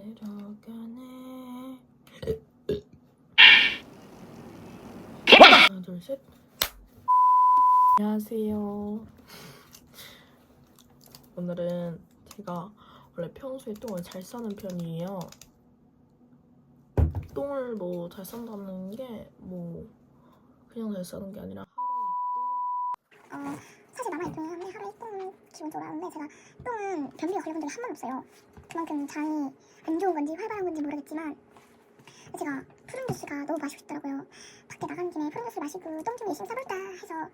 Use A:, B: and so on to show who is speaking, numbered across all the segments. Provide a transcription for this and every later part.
A: 들어가네. 하나, 둘, 셋. 안녕하세요. 오늘은 제가 원래 평소에 똥을 잘 싸는 편이에요. 똥을 뭐 잘 싼다는 게 뭐 그냥 잘 싸는 게 아니라
B: 어, 사실 남아있긴 한데 하루에 똥은 기본적으로 하는데 제가 똥은 변비가 걸려본 적이 한 번 없어요. 그만큼 장이 안 좋은 건지 활발한 건지 모르겠지만 제가 푸른 주스가 너무 마시고 싶더라고요. 밖에 나간 김에 푸른 주스 마시고 똥 좀 열심히 싸볼까 해서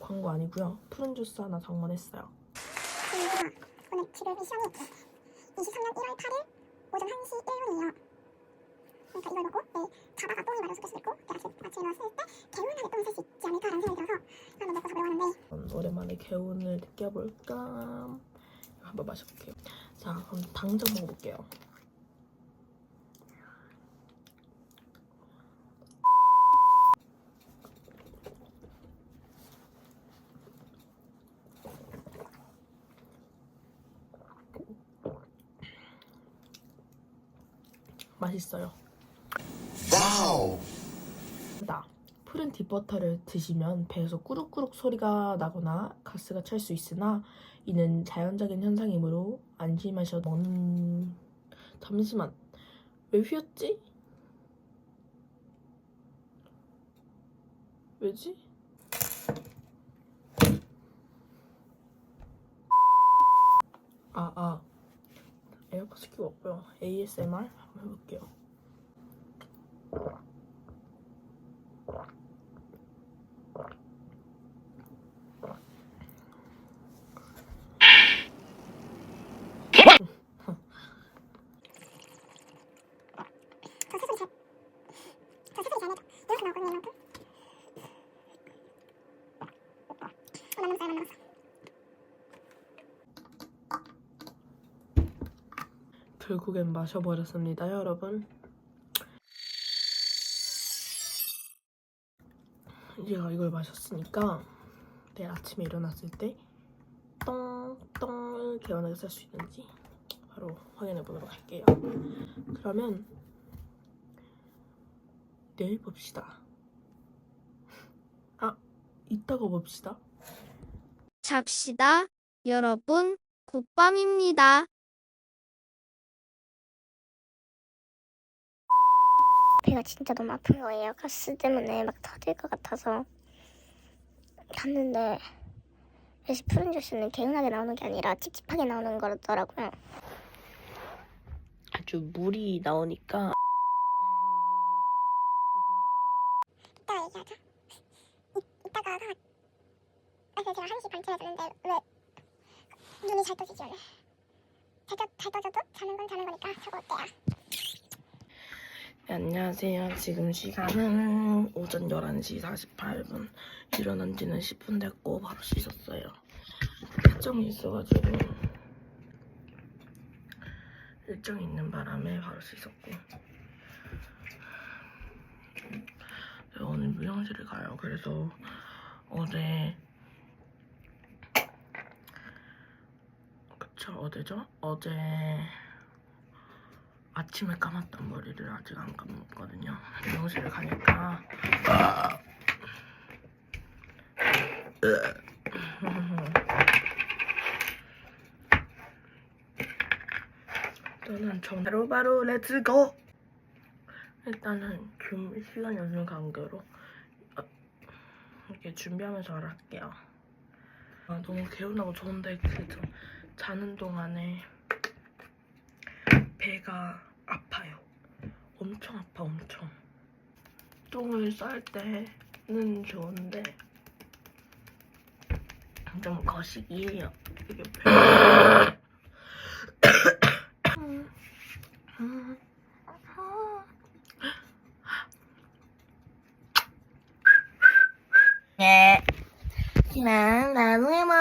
A: 광고 아니고요. 푸른 주스 하나 장만했어요.
B: 제가 오늘 지금 시험이 23년 1월 8일 오전 1시 1분이에요. 그러니까 이걸 먹고 내일 자다가 똥이 마려서 깰 수도 있고 내가 아침- 아침에 일어났을 때 개운하게 똥을 쌀수 있지 않을까라는 생각이 들어서 한번 먹고 가려고 하는데
A: 음, 오랜만에 개운을 느껴볼까? 한번 마셔볼게요. 자, 그럼 당장 먹어볼게요. 맛있어요.
C: 와우.
A: 다 푸른 딥버터를 드시면 배에서 꾸룩꾸룩 소리가 나거나 가스가 찰 수 있으나 이는 자연적인 현상이므로 안심하셔도 먹는 잠시만 왜 휘었지? 왜지? 아, 아. 에어팟 끼고 왔고요. ASMR 한번 해볼게요.
B: 저 새소리 잘, 저 새소리 잘 내죠. 이렇게 나오거든요, 이만큼. 어, 만남았어, 만남았어.
A: 결국엔 마셔버렸습니다, 여러분. 제가 이걸 마셨으니까 내일 아침에 일어났을 때 똥똥 개운하게 살 수 있는지 바로 확인해 보도록 할게요. 그러면 내일 봅시다. 아, 이따가 봅시다.
D: 잡시다. 여러분, 굿밤입니다.
B: 배가 진짜 너무 아픈 거예요. 가스 때문에 막 터질 것 같아서 갔는데 역시 푸른 주스는 개운하게 나오는 게 아니라 찝찝하게 나오는 거더라고요.
A: 아주 물이 나오니까
B: 이따가 얘기하자. 이, 이따가 하... 아, 근데 제가 1시 반쯤에 잤는데 왜 눈이 잘 떠지지? 잘, 떠, 잘 떠져도 자는 건 자는 거니까 저거 어때요?
A: 네, 안녕하세요. 지금 시간은 오전 11시 48분. 일어난 지는 10분 됐고 바로 씻었어요. 일정이 있어가지고 일정이 있는 바람에 바로 씻었고 제가 오늘 미용실을 가요. 그래서 어제 그쵸 어제죠? 어제 아침에 감았던 머리를 아직 안 감았거든요. 미용실을 가니까 일단은 전 바로 바로 렛츠고! 일단은 좀 시간이 없는 관계로 어, 이렇게 준비하면서 알아할게요. 아, 너무 개운하고 좋은데 그 좀 자는 동안에 배가 아파요. 엄청 아파, 엄청. 똥을 쌀 때는 좋은데 좀 거시기해요. 이게 배. 네. 난 나무에 뭐